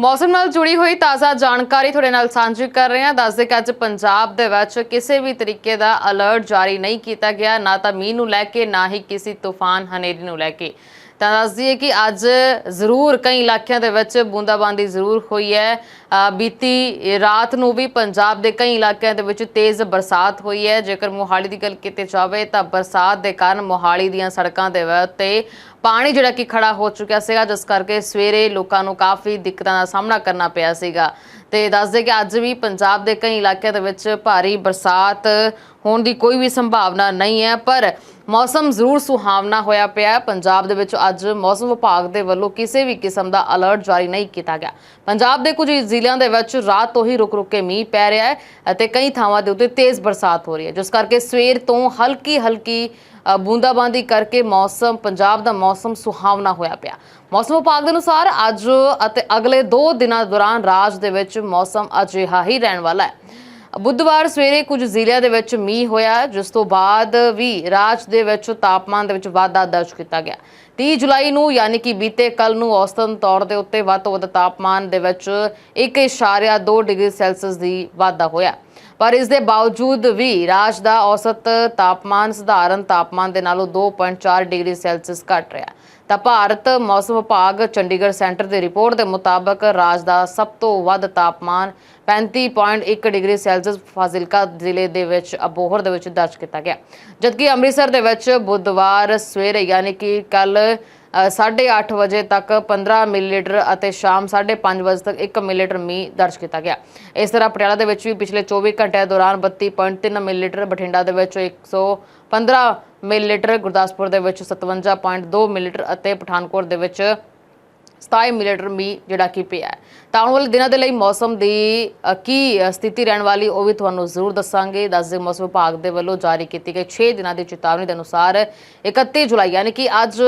ਮੌਸਮ ਨਾਲ ਜੁੜੀ ਹੋਈ ਤਾਜ਼ਾ ਜਾਣਕਾਰੀ ਤੁਹਾਡੇ ਨਾਲ ਸਾਂਝੀ ਕਰ ਰਹੇ ਹਾਂ। ਦੱਸਦੇ ਕਿ ਅੱਜ ਪੰਜਾਬ ਦੇ ਵਿੱਚ ਕਿਸੇ ਵੀ ਤਰੀਕੇ ਦਾ ਅਲਰਟ ਜਾਰੀ ਨਹੀਂ ਕੀਤਾ ਗਿਆ। ਨਾ ਤਾਂ ਮੀਂਹ ਨੂੰ ਲੈ ਕੇ, ਨਾ ਹੀ ਕਿਸੇ ਤੂਫਾਨ, ਹਨੇਰੀ ਨੂੰ ਲੈ ਕੇ। ਤਾਂ ਦੱਸ ਦਈਏ ਕਿ ਅੱਜ ਜ਼ਰੂਰ ਕਈ ਇਲਾਕਿਆਂ ਦੇ ਵਿੱਚ ਬੂੰਦਾਬਾਂਦੀ ਜ਼ਰੂਰ ਹੋਈ ਹੈ। ਬੀਤੀ ਰਾਤ ਨੂੰ ਵੀ ਪੰਜਾਬ ਦੇ ਕਈ ਇਲਾਕਿਆਂ ਦੇ ਵਿੱਚ ਤੇਜ਼ ਬਰਸਾਤ ਹੋਈ ਹੈ। ਜੇਕਰ ਮੋਹਾਲੀ ਦੀ ਗੱਲ ਕੀਤੀ ਜਾਵੇ ਤਾਂ ਬਰਸਾਤ ਦੇ ਕਾਰਨ ਮੋਹਾਲੀ ਦੀਆਂ ਸੜਕਾਂ ਦੇ ਉੱਤੇ ਪਾਣੀ ਜਿਹੜਾ ਕਿ ਖੜਾ ਹੋ ਚੁੱਕਿਆ ਸੀਗਾ, ਜਿਸ ਕਰਕੇ ਸਵੇਰੇ ਲੋਕਾਂ ਨੂੰ ਕਾਫੀ ਦਿੱਕਤਾਂ ਦਾ ਸਾਹਮਣਾ ਕਰਨਾ ਪਿਆ ਸੀਗਾ। ਤੇ ਦੱਸਦੇ ਕਿ ਅੱਜ ਵੀ ਪੰਜਾਬ ਦੇ ਕਈ ਇਲਾਕਿਆਂ ਦੇ ਵਿੱਚ ਭਾਰੀ ਬਰਸਾਤ ਹੋਣ ਦੀ ਕੋਈ ਵੀ ਸੰਭਾਵਨਾ ਨਹੀਂ ਹੈ, ਪਰ ਮੌਸਮ ਜ਼ਰੂਰ ਸੁਹਾਵਣਾ ਹੋਇਆ ਪਿਆ ਹੈ। ਪੰਜਾਬ ਦੇ ਵਿੱਚ ਅੱਜ ਮੌਸਮ ਵਿਭਾਗ ਦੇ ਵੱਲੋਂ ਕਿਸੇ ਵੀ ਕਿਸਮ ਦਾ ਅਲਰਟ ਜਾਰੀ ਨਹੀਂ ਕੀਤਾ ਗਿਆ। ਪੰਜਾਬ ਦੇ ਕੁਝ ਜ਼ਿਲ੍ਹਿਆਂ ਦੇ ਵਿੱਚ ਰਾਤ ਤੋਂ ਹੀ ਰੁਕ-ਰੁਕ ਕੇ ਮੀਂਹ ਪੈ ਰਿਹਾ ਹੈ ਅਤੇ ਕਈ ਥਾਵਾਂ ਦੇ ਉੱਤੇ ਤੇਜ਼ ਬਰਸਾਤ ਹੋ ਰਹੀ ਹੈ। ਜਿਸ ਕਰਕੇ ਸਵੇਰ ਤੋਂ ਹਲਕੀ ਹਲਕੀ ਬੂੰਦਾਬਾਂਦੀ ਕਰਕੇ ਮੌਸਮ, ਪੰਜਾਬ ਦਾ ਮੌਸਮ ਸੁਹਾਵਣਾ ਹੋਇਆ ਪਿਆ। ਮੌਸਮ ਵਿਭਾਗ ਦੇ ਅਨੁਸਾਰ ਅੱਜ ਅਤੇ ਅਗਲੇ 2 ਦਿਨਾਂ ਦੌਰਾਨ ਰਾਜ ਦੇ ਵਿੱਚ ਮੌਸਮ ਅਜਿਹਾ ਹੀ ਰਹਿਣ ਵਾਲਾ ਹੈ। ਬੁੱਧਵਾਰ ਸਵੇਰੇ ਕੁਝ ਜ਼ਿਲ੍ਹਿਆਂ ਦੇ ਵਿੱਚ ਮੀਂਹ ਹੋਇਆ, ਜਿਸ ਤੋਂ ਬਾਅਦ ਵੀ ਰਾਜ ਦੇ ਵਿੱਚ ਤਾਪਮਾਨ ਦੇ ਵਿੱਚ ਵਾਧਾ ਦਰਜ ਕੀਤਾ ਗਿਆ। 30 ਜੁਲਾਈ ਨੂੰ ਯਾਨੀ ਕਿ ਬੀਤੇ ਕੱਲ ਨੂੰ ਔਸਤਨ ਤੌਰ ਦੇ ਉੱਤੇ ਵੱਧ ਤੋਂ ਵੱਧ ਤਾਪਮਾਨ ਦੇ ਵਿੱਚ 1.2 ਡਿਗਰੀ ਸੈਲਸੀਅਸ ਦੀ ਵਾਧਾ ਹੋਇਆ। ਪਰ ਇਸ ਦੇ ਬਾਵਜੂਦ ਵੀ ਰਾਜ ਦਾ ਔਸਤ ਤਾਪਮਾਨ, ਸਧਾਰਨ ਤਾਪਮਾਨ ਦੇ ਨਾਲੋਂ 2.4 ਡਿਗਰੀ ਸੈਲਸੀਅਸ ਘੱਟ ਰਿਹਾ। ਤਾਂ ਭਾਰਤ ਮੌਸਮ ਵਿਭਾਗ ਚੰਡੀਗੜ੍ਹ ਸੈਂਟਰ ਦੀ ਰਿਪੋਰਟ ਦੇ ਮੁਤਾਬਕ ਰਾਜ ਦਾ ਸਭ ਤੋਂ ਵੱਧ ਤਾਪਮਾਨ 35.1 ਡਿਗਰੀ ਸੈਲਸੀਅਸ ਫਾਜ਼ਿਲਕਾ ਜ਼ਿਲ੍ਹੇ ਦੇ ਵਿੱਚ, ਅਬੋਹਰ ਦੇ ਵਿੱਚ ਦਰਜ ਕੀਤਾ ਗਿਆ। ਜਦਕਿ ਅੰਮ੍ਰਿਤਸਰ ਦੇ ਵਿੱਚ ਬੁੱਧਵਾਰ ਸਵੇਰੇ, ਯਾਨੀ ਕਿ ਕੱਲ 8:30 ਵਜੇ ਤੱਕ 15 ਮਿਲੀਲੀਟਰ ਅਤੇ ਸ਼ਾਮ 5:30 ਵਜੇ ਤੱਕ 1 ਮਿਲੀਲੀਟਰ ਮੀਂਹ ਦਰਜ ਕੀਤਾ ਗਿਆ। ਇਸ ਤਰ੍ਹਾਂ ਪਟਿਆਲਾ ਦੇ ਵਿੱਚ ਵੀ ਪਿਛਲੇ 24 ਘੰਟਿਆਂ ਦੌਰਾਨ 32.3 ਮਿਲੀਲੀਟਰ, ਬਠਿੰਡਾ ਦੇ ਵਿੱਚ 115 ਮਿਲੀਲੀਟਰ, ਗੁਰਦਾਸਪੁਰ ਦੇ ਵਿੱਚ 57.2 ਮਿਲੀਲੀਟਰ ਅਤੇ ਪਠਾਨਕੋਟ ਦੇ ਵਿੱਚ 27 ਮਿਲੀਲੀਟਰ ਮੀਂਹ ਜਿਹੜਾ ਕਿ ਪਿਆ ਤਾਂ ਆਉਣ ਵਾਲੇ ਦਿਨਾਂ ਦੇ ਲਈ ਮੌਸਮ ਦੀ ਕੀ ਸਥਿਤੀ ਰਹਿਣ ਵਾਲੀ ਉਹ ਵੀ ਤੁਹਾਨੂੰ ਜ਼ਰੂਰ ਦੱਸਾਂਗੇ। ਦੱਸਦੇ ਮੌਸਮ ਵਿਭਾਗ ਦੇ ਵੱਲੋਂ ਜਾਰੀ ਕੀਤੀ ਗਈ 6 ਦਿਨਾਂ ਦੀ ਚੇਤਾਵਨੀ ਦੇ ਅਨੁਸਾਰ 31 ਜੁਲਾਈ, ਯਾਨੀ ਕਿ ਅੱਜ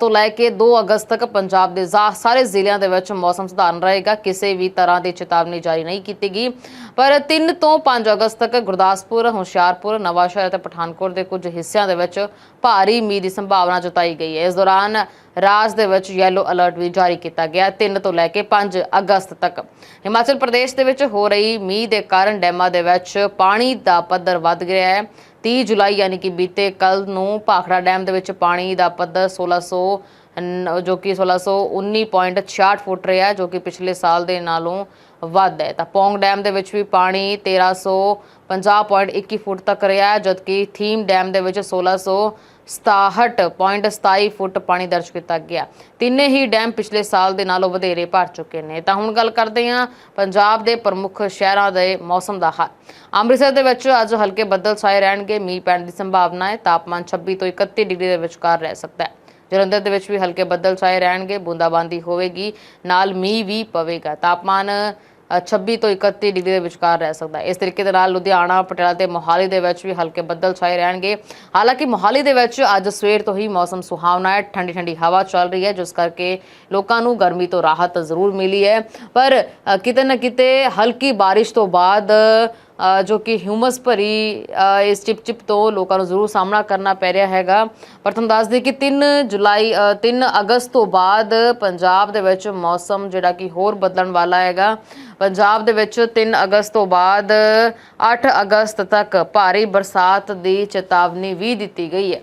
ਤੋਂ ਲੈ ਕੇ 2 ਅਗਸਤ ਤੱਕ ਪੰਜਾਬ ਦੇ ਜ਼ਾ- ਸਾਰੇ ਜ਼ਿਲ੍ਹਿਆਂ ਦੇ ਵਿੱਚ ਮੌਸਮ ਸਧਾਰਨ ਰਹੇਗਾ। ਕਿਸੇ ਵੀ ਤਰ੍ਹਾਂ ਦੀ ਚੇਤਾਵਨੀ ਜਾਰੀ ਨਹੀਂ ਕੀਤੀ ਗਈ। ਪਰ 3 ਤੋਂ 5 ਅਗਸਤ ਤੱਕ ਗੁਰਦਾਸਪੁਰ, ਹੁਸ਼ਿਆਰਪੁਰ, ਨਵਾਂਸ਼ਹਿਰ ਅਤੇ ਪਠਾਨਕੋਟ ਦੇ ਕੁਝ ਹਿੱਸਿਆਂ ਦੇ ਵਿੱਚ ਭਾਰੀ ਮੀਂਹ ਦੀ ਸੰਭਾਵਨਾ ਜਤਾਈ ਗਈ ਹੈ। ਇਸ ਦੌਰਾਨ ਰਾਜ ਦੇ ਵਿੱਚ ਯੈਲੋ ਅਲਰਟ ਵੀ ਜਾਰੀ ਕੀਤਾ ਗਿਆ। 3 ਤੋਂ ਲੈ ਕੇ 5 ਅਗਸਤ ਤੱਕ। ਹਿਮਾਚਲ ਪ੍ਰਦੇਸ਼ ਦੇ ਵਿੱਚ ਹੋ ਰਹੀ ਮੀਂਹ ਦੇ ਕਾਰਨ ਡੈਮਾਂ ਦੇ ਵਿੱਚ ਪਾਣੀ ਦਾ ਪੱਧਰ ਵੱਧ ਗਿਆ ਹੈ। 30 ਜੁਲਾਈ ਯਾਨੀ ਕਿ ਬੀਤੇ ਕੱਲ ਨੂੰ ਭਾਖੜਾ ਡੈਮ ਦੇ ਵਿੱਚ ਪਾਣੀ ਦਾ ਪੱਧਰ 1600 ਨ- ਜੋ ਕਿ 1619.66 ਫੁੱਟ ਰਿਹਾ ਜੋ ਕਿ ਪਿਛਲੇ ਸਾਲ ਦੇ ਨਾਲੋਂ ਵੱਧ ਹੈ। ਤਾਂ ਪੌਂਗ ਡੈਮ ਦੇ ਵਿੱਚ ਵੀ ਪਾਣੀ 1350.21 ਫੁੱਟ ਤੱਕ ਰਿਹਾ ਹੈ, ਜਦਕਿ ਥੀਮ ਡੈਮ ਦੇ ਵਿੱਚ 1667.27 ਫੁੱਟ ਪਾਣੀ ਦਰਜ ਕੀਤਾ ਗਿਆ। ਤਿੰਨੇ ਹੀ ਡੈਮ ਪਿਛਲੇ ਸਾਲ ਦੇ ਨਾਲੋਂ ਵਧੇਰੇ ਭਰ ਚੁੱਕੇ ਨੇ। ਤਾਂ ਹੁਣ ਗੱਲ ਕਰਦੇ ਹਾਂ ਪੰਜਾਬ ਦੇ ਪ੍ਰਮੁੱਖ ਸ਼ਹਿਰਾਂ ਦੇ ਮੌਸਮ ਦਾ ਹਾਲ। ਅੰਮ੍ਰਿਤਸਰ ਦੇ ਵਿੱਚ ਅੱਜ ਹਲਕੇ ਬੱਦਲ ਛਾਏ ਰਹਿਣਗੇ। ਮੀਂਹ ਪੈਣ ਦੀ ਸੰਭਾਵਨਾ ਹੈ। ਤਾਪਮਾਨ 26 ਤੋਂ 31 ਡਿਗਰੀ ਦੇ ਵਿਚਕਾਰ ਰਹਿ ਸਕਦਾ ਹੈ। ਜਲੰਧਰ ਦੇ ਵਿੱਚ ਵੀ ਹਲਕੇ ਬੱਦਲ ਛਾਏ ਰਹਿਣਗੇ। ਬੂੰਦਾਬਾਂਦੀ ਹੋਵੇਗੀ। ਨਾਲ ਮੀਂਹ ਵੀ ਪਵੇਗਾ। ਤਾਪਮਾਨ 26 ਤੋਂ 31 ਡਿਗਰੀ ਦੇ ਵਿਚਕਾਰ ਰਹਿ ਸਕਦਾ ਹੈ। ਇਸ ਤਰੀਕੇ ਦੇ ਨਾਲ ਲੁਧਿਆਣਾ ਪਟਿਆਲਾ ਤੇ ਮੋਹਾਲੀ ਦੇ ਵਿੱਚ ਵੀ ਹਲਕੇ ਬੱਦਲ ਛਾਏ ਰਹਿਣਗੇ। ਹਾਲਾਂਕਿ ਮੋਹਾਲੀ ਦੇ ਵਿੱਚ ਅੱਜ ਸਵੇਰ ਤੋਂ ਹੀ ਮੌਸਮ ਸੁਹਾਵਣਾ ਹੈ ਠੰਡੀ ਠੰਡੀ ਹਵਾ ਚੱਲ ਰਹੀ ਹੈ ਜਿਸ ਕਰਕੇ ਲੋਕਾਂ ਨੂੰ ਗਰਮੀ ਤੋਂ ਰਾਹਤ ਜ਼ਰੂਰ ਮਿਲੀ ਹੈ। ਪਰ ਕਿਤੇ ਨਾ ਕਿਤੇ ਹਲਕੀ ਬਾਰਿਸ਼ ਤੋਂ ਬਾਅਦ ਜੋ ਕਿ ਹਿਊਮਸ ਭਰੀ ਇਸ ਚਿਪਚਿਪ ਤੋਂ ਲੋਕਾਂ ਨੂੰ ਜ਼ਰੂਰ ਸਾਹਮਣਾ ਕਰਨਾ ਪੈ ਰਿਹਾ ਹੈਗਾ। ਪਰ ਤੁਹਾਨੂੰ ਦੱਸ ਦਈਏ ਕਿ 3 ਜੁਲਾਈ ਅ, 3 ਅਗਸਤ ਤੋਂ ਬਾਅਦ ਪੰਜਾਬ ਦੇ ਵਿੱਚ ਮੌਸਮ ਜਿਹੜਾ ਕਿ ਹੋਰ ਬਦਲਣ ਵਾਲਾ ਹੈਗਾ। ਪੰਜਾਬ ਦੇ ਵਿੱਚ 3 ਅਗਸਤ ਤੋਂ ਬਾਅਦ 8 ਅਗਸਤ ਤੱਕ ਭਾਰੀ ਬਰਸਾਤ ਦੀ ਚੇਤਾਵਨੀ ਵੀ ਦਿੱਤੀ ਗਈ ਹੈ।